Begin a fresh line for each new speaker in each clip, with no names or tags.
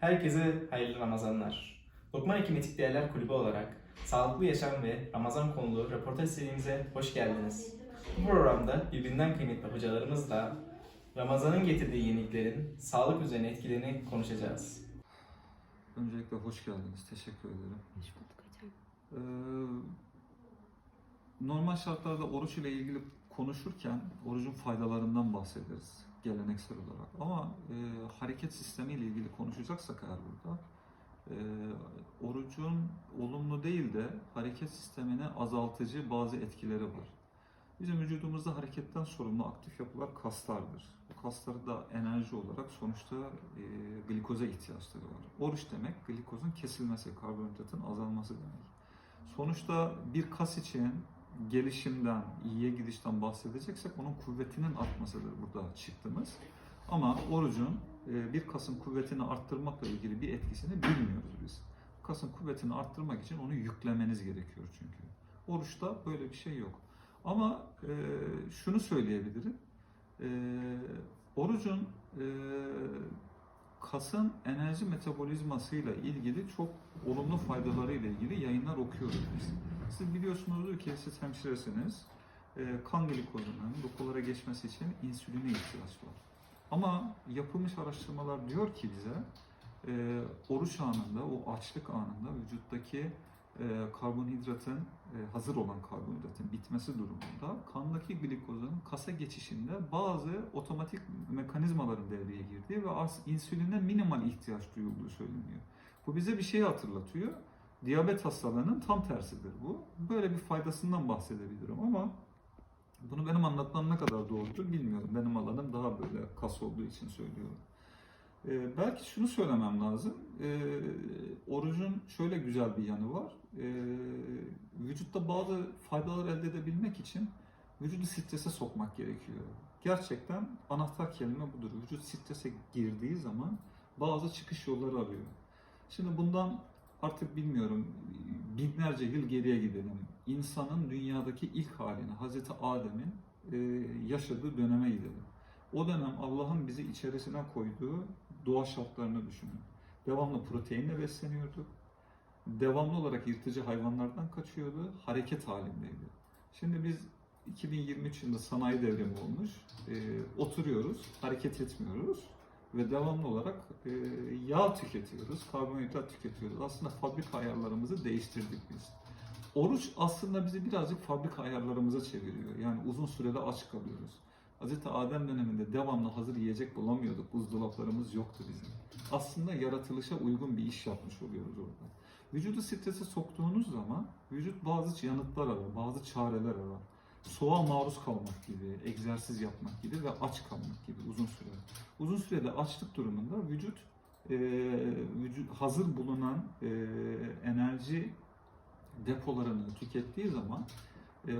Herkese hayırlı Ramazanlar. Lokman Hekim Etik Değerler Kulübü olarak sağlıklı yaşam ve Ramazan konulu röportaj serimize hoş geldiniz. Bu programda birbirinden kıymetli hocalarımızla Ramazan'ın getirdiği yeniliklerin sağlık üzerine etkilerini konuşacağız.
Öncelikle hoş geldiniz. Teşekkür ederim.
Hoş bulduk hocam.
Ee, normal şartlarda oruç ile ilgili konuşurken orucun faydalarından bahsederiz geleneksel olarak. Ama e, hareket sistemi ile ilgili konuşacaksak eğer burada e, orucun olumlu değil de hareket sistemini azaltıcı bazı etkileri var. Bizim vücudumuzda hareketten sorumlu aktif yapılar kaslardır. Bu kasları da enerji olarak sonuçta e, glikoza ihtiyaçları var. Oruç demek glikozun kesilmesi, karbonhidratın azalması demek. Sonuçta bir kas için gelişimden, iyiye gidişten bahsedeceksek onun kuvvetinin artmasıdır burada çıktığımız. Ama orucun e, bir kasın kuvvetini arttırmakla ilgili bir etkisini bilmiyoruz biz. Kasın kuvvetini arttırmak için onu yüklemeniz gerekiyor çünkü. Oruçta böyle bir şey yok. Ama e, şunu söyleyebilirim. E, orucun kasın enerji metabolizmasıyla ilgili çok olumlu faydalarıyla ilgili yayınlar okuyoruz biz. Siz biliyorsunuzdur ki siz hemşiresiniz. E, kan glikozunun dokulara geçmesi için insüline ihtiyaç var. Ama yapılmış araştırmalar diyor ki bize e, oruç anında, o açlık anında vücuttaki karbonhidratın, e, hazır olan karbonhidratın bitmesi durumunda kandaki glikozun kasa geçişinde bazı otomatik mekanizmaların devreye girdiği ve insüline minimal ihtiyaç duyulduğu söyleniyor. Bu bize bir şeyi hatırlatıyor. Diyabet hastalığının tam tersidir bu. Böyle bir faydasından bahsedebilirim ama bunu benim anlatmam ne kadar doğrudur bilmiyorum. Benim alanım daha böyle kas olduğu için söylüyorum. Ee, belki şunu söylemem lazım. Ee, orucun şöyle güzel bir yanı var. Ee, vücutta bazı faydalar elde edebilmek için vücudu strese sokmak gerekiyor. Gerçekten anahtar kelime budur. Vücut strese girdiği zaman bazı çıkış yolları arıyor. Şimdi bundan artık bilmiyorum binlerce yıl geriye gidelim. İnsanın dünyadaki ilk haline, Hazreti Adem'in e, yaşadığı döneme gidelim. O dönem Allah'ın bizi içerisine koyduğu doğa şartlarını düşünün. Devamlı proteinle besleniyordu. Devamlı olarak yırtıcı hayvanlardan kaçıyordu. Hareket halindeydi. Şimdi biz 2023 yılında sanayi devrimi olmuş. E, oturuyoruz, hareket etmiyoruz ve devamlı olarak e, yağ tüketiyoruz, karbonhidrat tüketiyoruz. Aslında fabrika ayarlarımızı değiştirdik biz. Oruç aslında bizi birazcık fabrika ayarlarımıza çeviriyor. Yani uzun sürede aç kalıyoruz. Hz. Adem döneminde devamlı hazır yiyecek bulamıyorduk. Buzdolaplarımız yoktu bizim. Aslında yaratılışa uygun bir iş yapmış oluyoruz orada. Vücudu strese soktuğunuz zaman vücut bazı yanıtlar arar, bazı çareler arar. Soğuğa maruz kalmak gibi, egzersiz yapmak gibi ve aç kalmak gibi uzun süre. Uzun sürede açlık durumunda vücut, e, vücut hazır bulunan e, enerji depolarını tükettiği zaman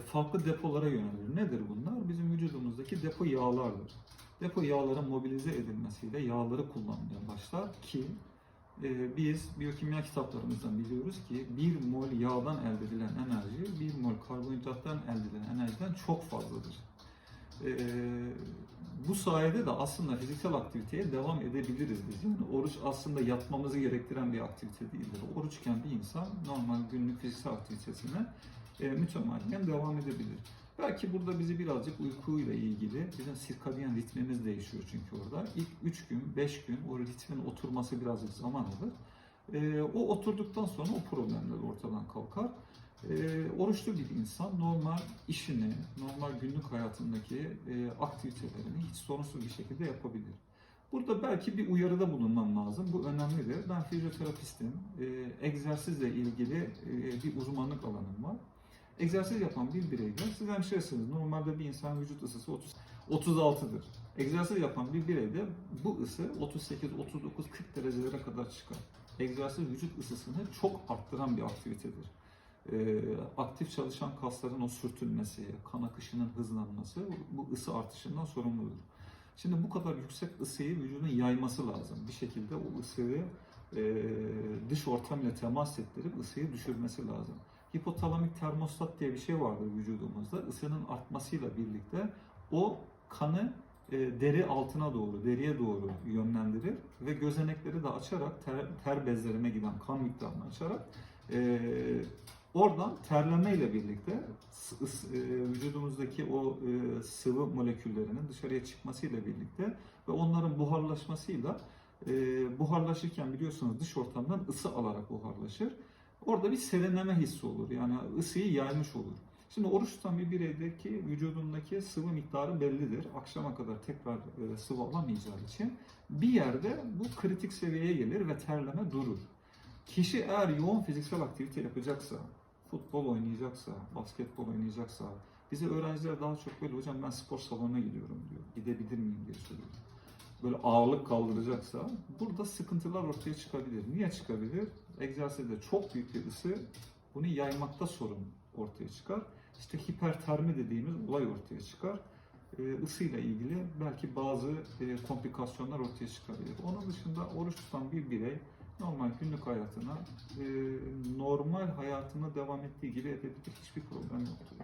farklı depolara yönelir. Nedir bunlar? Bizim vücudumuzdaki depo yağlardır. Depo yağların mobilize edilmesiyle yağları kullanmaya başlar ki e, biz biyokimya kitaplarımızdan biliyoruz ki 1 mol yağdan elde edilen enerji 1 mol karbonhidrattan elde edilen enerjiden çok fazladır. E, bu sayede de aslında fiziksel aktiviteye devam edebiliriz biz. Yani oruç aslında yatmamızı gerektiren bir aktivite değildir. Oruçken bir insan normal günlük fiziksel aktivitesine e, mütemadiyen devam edebilir. Belki burada bizi birazcık uykuyla ilgili, bizim sirkadiyen ritmimiz değişiyor çünkü orada. İlk 3 gün, 5 gün o ritmin oturması birazcık zaman alır. E, o oturduktan sonra o problemler ortadan kalkar. E, oruçlu bir insan normal işini, normal günlük hayatındaki e, aktivitelerini hiç sorunsuz bir şekilde yapabilir. Burada belki bir uyarıda bulunmam lazım. Bu önemlidir. Ben fizyoterapistim. E, egzersizle ilgili e, bir uzmanlık alanım var. Egzersiz yapan bir bireyde, siz hemşiresiniz. Normalde bir insan vücut ısısı 30, 36'dır. Egzersiz yapan bir bireyde bu ısı 38, 39, 40 derecelere kadar çıkar. Egzersiz vücut ısısını çok arttıran bir aktivitedir. Ee, aktif çalışan kasların o sürtünmesi, kan akışının hızlanması bu ısı artışından sorumludur. Şimdi bu kadar yüksek ısıyı vücudun yayması lazım. Bir şekilde o ısıyı e, dış ortam ile temas ettirip ısıyı düşürmesi lazım. Hipotalamik termostat diye bir şey vardır vücudumuzda. Isının artmasıyla birlikte o kanı e, deri altına doğru, deriye doğru yönlendirir ve gözenekleri de açarak ter, ter bezlerine giden kan miktarını açarak e, oradan terleme ile birlikte ıs- e, vücudumuzdaki o e, sıvı moleküllerinin dışarıya çıkmasıyla birlikte ve onların buharlaşmasıyla e, buharlaşırken biliyorsunuz dış ortamdan ısı alarak buharlaşır. Orada bir serinleme hissi olur. Yani ısıyı yaymış olur. Şimdi oruç tutan bir bireydeki vücudundaki sıvı miktarı bellidir. Akşama kadar tekrar e, sıvı alamayacağı için bir yerde bu kritik seviyeye gelir ve terleme durur. Kişi eğer yoğun fiziksel aktivite yapacaksa, futbol oynayacaksa, basketbol oynayacaksa, bize öğrenciler daha çok böyle hocam ben spor salonuna gidiyorum diyor. Gidebilir miyim diye soruyor. Böyle ağırlık kaldıracaksa burada sıkıntılar ortaya çıkabilir. Niye çıkabilir? Egzersizde çok büyük bir ısı bunu yaymakta sorun ortaya çıkar. İşte hipertermi dediğimiz olay ortaya çıkar. Ee, ısıyla ilgili belki bazı e, komplikasyonlar ortaya çıkabilir. Onun dışında oruç tutan bir birey normal günlük hayatına, e, normal hayatına devam ettiği gibi edebilir. Hiçbir problem yoktur.